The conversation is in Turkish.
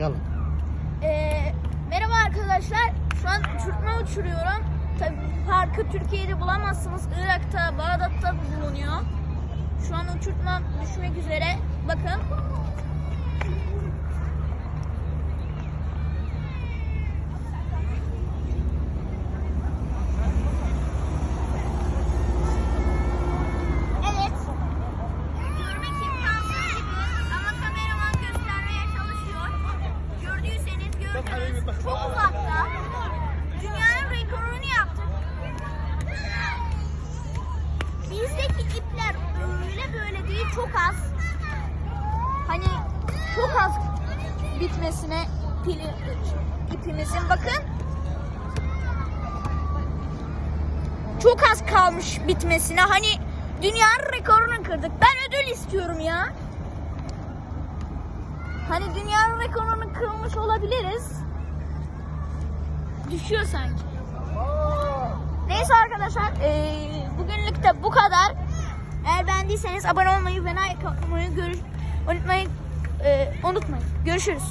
Yalan. Ee, merhaba arkadaşlar. Şu an uçurtma uçuruyorum. Tabii parkı Türkiye'de bulamazsınız. Irak'ta, Bağdat'ta bulunuyor. Şu an uçurtma düşmek üzere. Bakın. Çok uzakta. Dünyanın rekorunu yaptık. Bizdeki ipler öyle böyle değil çok az. Hani çok az bitmesine pili, ipimizin bakın. Çok az kalmış bitmesine. Hani dünyanın rekorunu kırdık. Ben ödül istiyorum ya. Hani dünyanın rekorunu kırmış olabiliriz. Düşüyor sanki. Neyse arkadaşlar eee, bugünlük de bu kadar. Eğer beğendiyseniz abone olmayı ve like atmayı görüş eee, unutmayın. Görüşürüz.